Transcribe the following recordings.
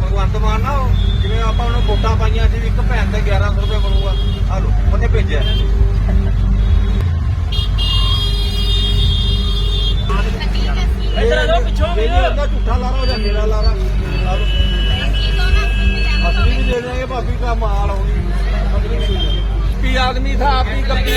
ਭਗਵੰਤ ਮਾਨ ਨਾ ਜਿਵੇਂ ਆਪਾਂ ਉਹਨੂੰ ਵੋਟਾਂ ਪਾਈਆਂ ਸੀ ਇੱਕ ਭੈਣ ਤੇ 1100 ਰੁਪਏ ਬਣੂਗਾ ਆ ਲੋ ਉਹਨੇ ਭੇਜਿਆ। ਇੱਧਰ ਜਾਓ, ਪਿੱਛੋਂ ਵੀ। ਉਹਦਾ ਝੂਠਾ ਲਾਰਾ ਹੋ ਜਾਂ ਮੇਰਾ ਲਾਰਾ। ਲਾ ਲਓ। ਅਸਲੀ ਵੀ ਦੇ ਦੇਣਗੇ ਭਾਬੀ ਕਾ ਮਾਲ ਹੋਣੀ ਕੀ ਆਦਮੀ ਥਾ ਆਪਣੀ ਕੰਪਨੀ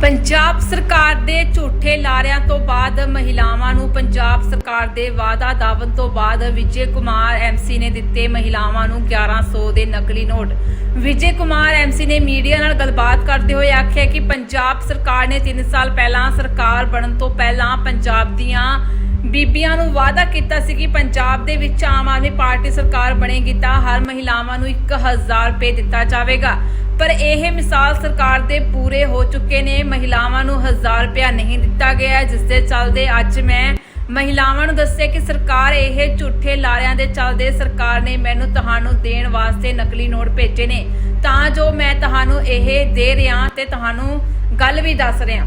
ਪੰਜਾਬ ਸਰਕਾਰ ਦੇ ਝੂਠੇ ਲਾਰਿਆਂ ਤੋਂ ਬਾਅਦ ਮਹਿਲਾਵਾਂ ਨੂੰ ਪੰਜਾਬ ਸਰਕਾਰ ਦੇ ਵਾਅਦਾ ਦਾਵਨ ਤੋਂ ਬਾਅਦ ਵਿਜੇ ਕੁਮਾਰ ਐਮਸੀ ਨੇ ਦਿੱਤੇ ਮਹਿਲਾਵਾਂ ਨੂੰ 1100 ਦੇ ਨਕਲੀ ਨੋਟ। ਵਿਜੇ ਕੁਮਾਰ ਐਮਸੀ ਨੇ ਮੀਡੀਆ ਨਾਲ ਗੱਲਬਾਤ ਕਰਦੇ ਹੋਏ ਆਖਿਆ ਕਿ ਪੰਜਾਬ ਸਰਕਾਰ ਨੇ 3 ਸਾਲ ਪਹਿਲਾਂ ਸਰਕਾਰ ਬਣਨ ਤੋਂ ਪਹਿਲਾਂ ਪੰਜਾਬ ਦੀਆਂ ਬੀਬੀਆਂ ਨੂੰ ਵਾਅਦਾ ਕੀਤਾ ਸੀ ਕਿ ਪੰਜਾਬ ਦੇ ਵਿੱਚ ਆਮ ਆਦਮੀ ਪਾਰਟੀ ਸਰਕਾਰ ਬਣੇਗੀ ਤਾਂ ਹਰ ਮਹਿਲਾਵਾਂ ਨੂੰ 1000 ਰੁਪਏ ਦਿੱਤਾ ਜਾਵੇਗਾ। ਪਰ ਇਹ ਮਿਸਾਲ ਸਰਕਾਰ ਦੇ ਪੂਰੇ ਹੋ ਚੁੱਕੇ ਨੇ। ਮਹਿਲਾਵਾਂ ਨੂੰ 1000 ਰੁਪਇਆ ਨਹੀਂ ਦਿੱਤਾ ਗਿਆ ਜਿਸ ਦੇ ਚੱਲਦੇ ਅੱਜ ਮੈਂ ਮਹਿਲਾਵਾਂ ਨੂੰ ਦੱਸਿਆ ਕਿ ਸਰਕਾਰ ਇਹ ਝੂਠੇ ਲਾਰਿਆਂ ਦੇ ਚੱਲਦੇ ਸਰਕਾਰ ਨੇ ਮੈਨੂੰ ਤੁਹਾਨੂੰ ਦੇਣ ਵਾਸਤੇ ਨਕਲੀ ਨੋਟ ਭੇਜੇ ਨੇ। ਤਾਂ ਜੋ ਮੈਂ ਤੁਹਾਨੂੰ ਇਹ ਦੇ ਰਿਹਾ ਤੇ ਤੁਹਾਨੂੰ ਗੱਲ ਵੀ ਦੱਸ ਰਿਹਾ।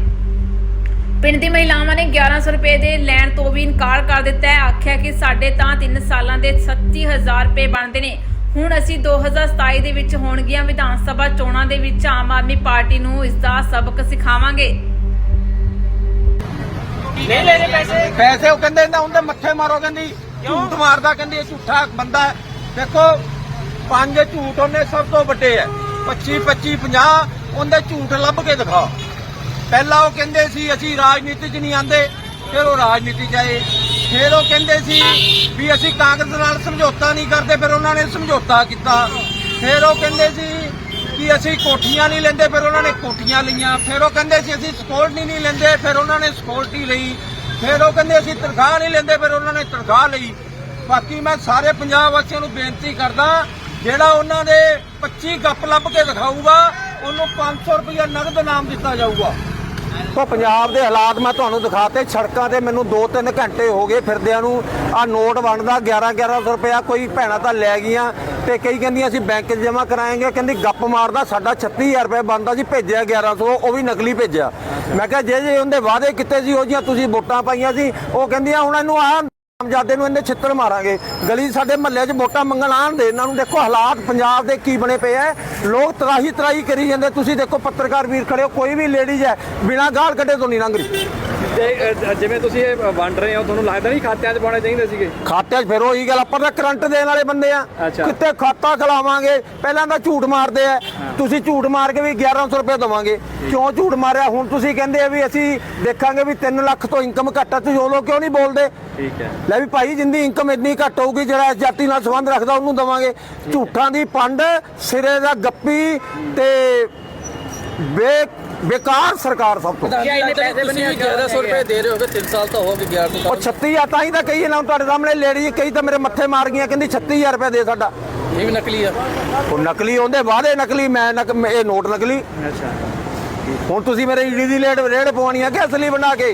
ਪਿੰਡ ਦੀ ਮਹਿਲਾਵਾਂ ਨੇ 1100 ਰੁਪਏ ਦੇ ਲੈਣ ਤੋਂ ਵੀ ਇਨਕਾਰ ਕਰ ਦਿੱਤਾ ਹੈ। ਆਖਿਆ ਕਿ ਸਾਡੇ ਤਾਂ 3 ਸਾਲਾਂ ਦੇ 37000 ਰੁਪਏ ਬਣਦੇ ਨੇ। ਹੁਣ ਅਸੀਂ 2027 ਦੇ ਵਿੱਚ ਹੋਣਗੀਆਂ ਵਿਧਾਨ ਸਭਾ ਚੋਣਾਂ ਦੇ ਵਿੱਚ ਆਮ ਆਦਮੀ ਪਾਰਟੀ ਨੂੰ ਇਸ ਦਾ ਸਬਕ ਸਿਖਾਵਾਂਗੇ। ਨਹੀਂ ਲੈਣੇ ਪੈਸੇ। ਪੈਸੇ ਉਹ ਕਹਿੰਦੇ ਨਾ ਉਹਦੇ ਮੱਥੇ ਮਾਰੋ ਕਹਿੰਦੀ ਝੂਠ ਮਾਰਦਾ ਕਹਿੰਦੀ ਇਹ ਝੂਠਾ ਬੰਦਾ ਹੈ। ਦੇਖੋ ਪੰਜ ਝੂਠ ਉਹਨੇ ਸਭ ਤੋਂ ਵੱਡੇ ਹੈ। 25 25 50 ਉਹਦੇ ਝੂਠ ਲੱਭ ਕੇ ਦਿਖਾ ਪਹਿਲਾਂ ਉਹ ਕਹਿੰਦੇ ਸੀ ਅਸੀਂ ਰਾਜਨੀਤੀ 'ਚ ਨਹੀਂ ਆਂਦੇ ਫਿਰ ਉਹ ਰਾਜਨੀਤੀ 'ਚ ਆਏ। ਫਿਰ ਉਹ ਕਹਿੰਦੇ ਸੀ ਵੀ ਅਸੀਂ ਕਾਂਗਰਸ ਨਾਲ ਸਮਝੌਤਾ ਨਹੀਂ ਕਰਦੇ, ਫਿਰ ਉਹਨਾਂ ਨੇ ਸਮਝੌਤਾ ਕੀਤਾ। ਫਿਰ ਉਹ ਕਹਿੰਦੇ ਸੀ ਕਿ ਅਸੀਂ ਕੋਠੀਆਂ ਨਹੀਂ ਲੈਂਦੇ, ਫਿਰ ਉਹਨਾਂ ਨੇ ਕੋਠੀਆਂ ਲਈਆਂ। ਫਿਰ ਉਹ ਕਹਿੰਦੇ ਸੀ ਅਸੀਂ ਸਿਕਿਉਰਿਟੀ ਨਹੀਂ ਲੈਂਦੇ, ਫਿਰ ਉਹਨਾਂ ਨੇ ਸਿਕਿਉਰਿਟੀ ਲਈ। ਫਿਰ ਉਹ ਕਹਿੰਦੇ ਅਸੀਂ ਤਨਖਾਹ ਨਹੀਂ ਲੈਂਦੇ, ਫਿਰ ਉਹਨਾਂ ਨੇ ਤਨਖਾਹ ਲਈ। ਬਾਕੀ ਮੈਂ ਸਾਰੇ ਪੰਜਾਬ ਵਾਸੀਆਂ ਨੂੰ ਬੇਨਤੀ ਕਰਦਾ, ਜਿਹੜਾ ਉਹਨਾਂ ਦੇ 25 ਗੱਪ ਲੱਭ ਕੇ ਦਿਖਾਊਗਾ, ਉਹਨੂੰ 500 ਰੁਪਇਆ ਨਗਦ ਨਾਮ ਦਿੱਤਾ ਜਾਊਗਾ। ਤਾਂ ਪੰਜਾਬ ਦੇ ਹਾਲਾਤ ਮੈਂ ਤੁਹਾਨੂੰ ਦਿਖਾਤੇ, ਸੜਕਾਂ ਤੇ ਮੈਨੂੰ 2-3 ਘੰਟੇ ਹੋ ਗਏ ਫਿਰਦਿਆਂ ਨੂੰ। ਆ ਨੋਟ ਬਣਦਾ 11-1100 ਰੁਪਇਆ ਕੋਈ ਭੈਣਾ ਤਾਂ ਲੈ ਗਈਆਂ ਤੇ ਕਈ ਕਹਿੰਦੀਆਂ ਅਸੀਂ ਬੈਂਕ 'ਚ ਜਮ੍ਹਾਂ ਕਰਾਏਂਗੇ, ਕਹਿੰਦੀ ਗੱਪ ਮਾਰਦਾ, ਸਾਡਾ 36000 ਰੁਪਏ ਬਣਦਾ ਸੀ ਭੇਜਿਆ 1100 ਉਹ ਵੀ ਨਕਲੀ ਭੇਜਿਆ। ਮੈਂ ਕਿਹਾ ਜੇ ਜੇ ਉਹਦੇ ਵਾਅਦੇ ਕੀਤੇ ਸੀ, ਉਹ ਜੀਆਂ ਤੁਸੀਂ ਵੋਟਾਂ ਪਾਈਆਂ ਸੀ, ਉਹ ਕਹਿੰਦੀਆਂ ਹੁਣ ਇਹਨੂੰ ਆ ਜਾਦੇ ਨੂੰ ਇਹਨੇ ਛਿੱਤਰ ਮਾਰਾਂਗੇ। ਗਲੀ ਸਾਡੇ ਮਹੱਲੇ 'ਚ ਵੋਟਾਂ ਮੰਗਣ ਆਣ ਦੇ, ਇਹਨਾਂ ਨੂੰ ਦੇਖੋ ਹਾਲਾਤ ਪੰਜਾਬ ਦੇ ਕੀ ਬਣੇ ਪਏ ਐ। ਲੋਕ ਤਰਾਹੀ ਤਰਾਹੀ ਕਰੀ ਜਾਂਦੇ, ਤੁਸੀਂ ਦੇਖੋ ਪੱਤਰਕਾਰ ਵੀਰ ਖੜੇ ਹੋ, ਕੋਈ ਵੀ ਲੇਡੀਜ਼ ਹੈ ਬਿਨਾਂ ਗਾਲ ਕੱਢੇ ਤੋਂ ਨਹੀਂ ਲੰਘ ਰਹੀ। ਤੇ ਅ, ਜਿਵੇਂ ਤੁਸੀਂ ਇਹ ਵੰਡ ਰਹੇ ਹੋ ਤੁਹਾਨੂੰ ਲੱਗਦਾ ਨਹੀਂ ਖਾਤਿਆਂ 'ਚ ਪਾਉਣੇ ਚਾਹੀਦੇ ਸੀਗੇ? ਖਾਤਿਆਂ 'ਚ ਫਿਰ ਉਹੀ ਗੱਲ ਆਪਾਂ ਤਾਂ ਕਰੰਟ ਦੇਣ ਵਾਲੇ ਬੰਦੇ ਆ। ਕਿੱਥੇ ਖਾਤਾ ਖਲਾਵਾਂਗੇ? ਪਹਿਲਾਂ ਤਾਂ ਝੂਠ ਮਾਰਦੇ ਆ। ਤੁਸੀਂ ਝੂਠ ਮਾਰ ਕੇ ਵੀ 1100 ਰੁਪਏ ਦਵਾਂਗੇ। ਕਿਉਂ ਝੂਠ ਮਾਰਿਆ? ਹੁਣ ਤੁਸੀਂ ਕਹਿੰਦੇ ਆ ਵੀ ਅਸੀਂ ਦੇਖਾਂਗੇ ਵੀ 3 ਲੱਖ ਤੋਂ ਇਨਕਮ ਘੱਟ ਆ ਤੁਸੀਂ ਉਹ ਲੋਕ ਕਿਉਂ ਨਹੀਂ ਬੋਲਦੇ? ਠੀਕ ਹੈ। ਲੈ ਵੀ ਭਾਈ ਜਿੰਦੀ ਇਨਕਮ ਇੰਨੀ ਘੱਟ ਹੋਊਗੀ ਜਿਹੜਾ ਇਸ ਜਾਤੀ ਨਾਲ ਸੰਬੰਧ ਰੱਖਦਾ ਉਹਨੂੰ ਦਵਾਂਗੇ। ਝੂਠਾਂ ਦੀ ਪੰਡ ਸਿਰੇ ਦਾ ਗੱਪੀ ਤੇ ਬੇ ਬੇਕਾਰ ਸਰਕਾਰ ਸਭ ਤੋਂ। ਕੀ ਇੰਨੇ ਪੈਸੇ ਬਣੇ 1100 ਰੁਪਏ ਦੇ ਰਹੇ ਹੋਗੇ 3 ਸਾਲ ਤਾਂ ਹੋ ਗਏ 1100 ਉਹ 36000 ਤਾਂ ਹੀ ਤਾਂ ਕਹੀ ਨਾ ਤੁਹਾਡੇ ਸਾਹਮਣੇ ਲੇਡੀ ਕਈ ਤਾਂ ਮੇਰੇ ਮੱਥੇ ਮਾਰ ਗਈਆਂ ਕਹਿੰਦੀ 36000 ਰੁਪਏ ਦੇ ਸਾਡਾ। ਇਹ ਵੀ ਨਕਲੀ ਆ। ਉਹ ਨਕਲੀ ਉਹਦੇ ਵਾਅਦੇ ਨਕਲੀ ਮੈਂ ਨਕ ਇਹ ਨੋਟ ਨਕਲੀ। ਅੱਛਾ। ਹੁਣ ਤੁਸੀਂ ਮੇਰੇ ਈਡੀ ਦੀ ਰੇਡ ਰੇਡ ਪਵਾਉਣੀ ਆ ਕਿ ਅਸਲੀ ਬਣਾ ਕੇ?